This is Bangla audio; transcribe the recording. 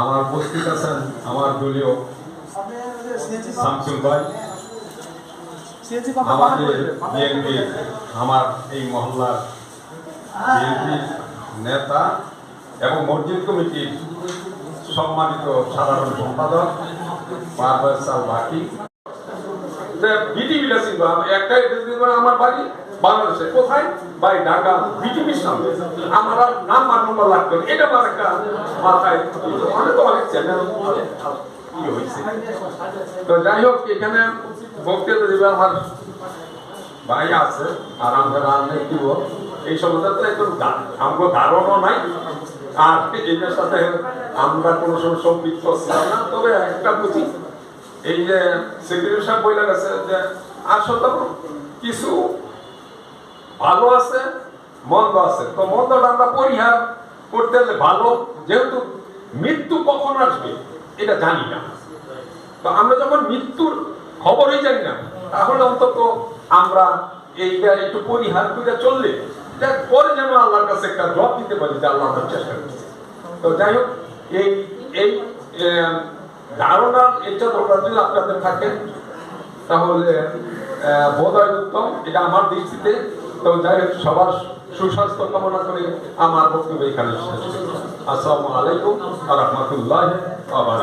আমার উপস্থিত আছেন আমার দলীয় শামসুল ভাই, আমাদের বিএনপি, আমার এই মহল্লার বিএনপি নেতা এবং মসজিদ কমিটির সম্মানিত সাধারণ সম্পাদক পারভেজ সাল বাকি। সিনেমা একটাই আমার বাড়ি বাংলাদেশে। কোথায়? বাড়ি ঢাকা বিটিভির সামনে। আমার আর নাম নম্বর লাগবে এটা আমার একটা মাথায় অনেক অনেক চ্যানেল। তো যাই হোক, এখানে বক্তৃতা দিবে আমার ভাই আছে, আর আমরা রান্না দিব। এই সমস্ত তো একটু আমাকে ধারণও নাই। আর এটার সাথে আমরা কোনো সময় সম্পৃক্ত ছিলাম না। তবে একটা বুঝি, এই যে সেক্রেটারি সাহেব বলে গেছে যে আসলে কিছু ভালো আছে, মন্দ আছে। তো মন্দটা আমরা পরিহার করতে হলে ভালো, যেহেতু মৃত্যু কখন আসবে, এটা জানি না। তো আমরা যখন মৃত্যুর খবরই জানি না, তাহলে অন্তত আমরা এইটা একটু পরিহার করে চললে পরে যেন আল্লাহর কাছে একটা জব দিতে পারি যে আল্লাহ চেষ্টা করছি। তো যাই হোক, এই এই ধারণা এটা ধরা যদি আপনাদের থাকে, তাহলে বোধ হয় উত্তম, এটা আমার দৃষ্টিতে। তো যাই হোক, সবার সুস্বাস্থ্য কামনা করে আমার বক্তব্য এখানে শেষ। আসসালামু আলাইকুম আ আবার